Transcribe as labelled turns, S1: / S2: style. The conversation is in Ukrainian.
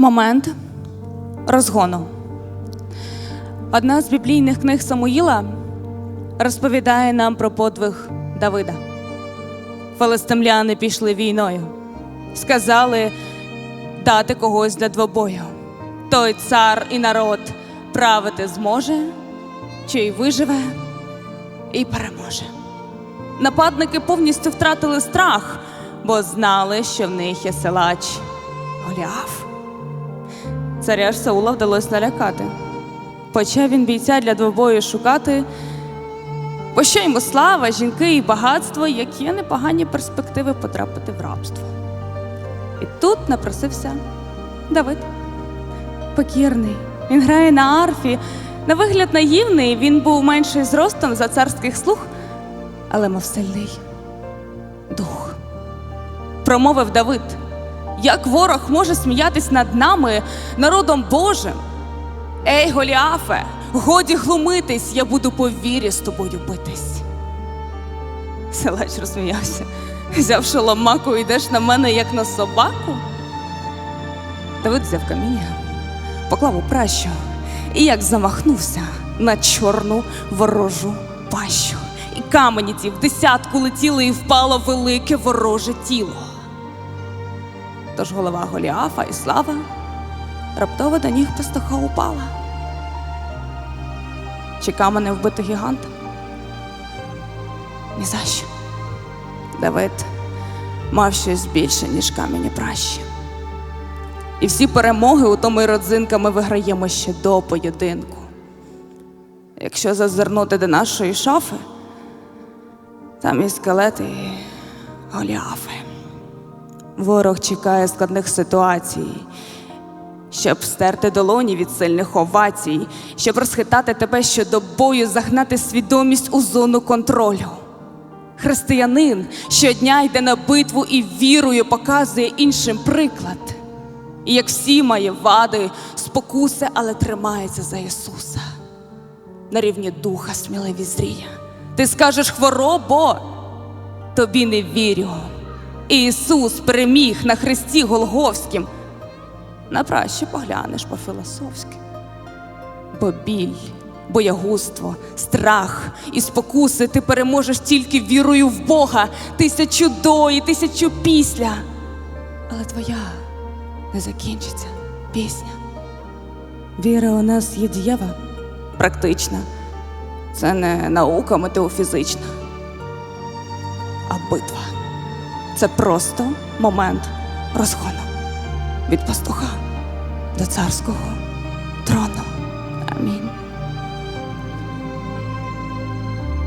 S1: Момент розгону. Одна з біблійних книг Самуїла розповідає нам про подвиг Давида. Филистимляни пішли війною, сказали дати когось для двобою. Той цар і народ правити зможе, чи й виживе, і переможе. Нападники повністю втратили страх, бо знали, що в них є силач Голіаф. Царя ж Саула вдалося налякати. Почав він бійця для двобою шукати, бо що йому слава, жінки і багатство, які непогані перспективи потрапити в рабство. І тут напросився Давид. Покірний. Він грає на арфі. На вигляд наївний, він був менший зростом за царських слуг, але мав сильний дух. Промовив Давид. Як ворог може сміятись над нами, народом Божим? Ей, Голіафе, годі глумитись, я буду по вірі з тобою битись. Силач розсміявся. Взяв шоломаку, йдеш на мене, як на собаку. Давид взяв каміння, поклав у пращу і як замахнувся на чорну ворожу пащу. І камені ті в десятку летіли, і впало велике вороже тіло. Тож голова Голіафа і слава раптово до ніг пастуха упала. Чи камене вбити гіганта? Ні за що. Давид мав щось більше, ніж камені пращі. І всі перемоги у тому й родзинками виграємо ще до поєдинку. Якщо зазирнути до нашої шафи, там і скелети, і голіафи. Ворог чекає складних ситуацій, щоб стерти долоні від сильних овацій, щоб розхитати тебе щодо бою, загнати свідомість у зону контролю. Християнин щодня йде на битву і вірою показує іншим приклад. І як всі має вади, спокуси, але тримається за Ісуса. На рівні духа сміливі зрія. Ти скажеш хворобо, тобі не вірю. Ісус переміг на хресті Голговськім. На праще поглянеш по-філософськи. Бо біль, боягузтво, страх і спокуси ти переможеш тільки вірою в Бога, тисячу до і тисячу після. Але твоя не закінчиться пісня. Віра у нас є дієва, практична. Це не наука метеофізична, а битва. Це просто момент розгону від пастуха до царського трону. Амінь.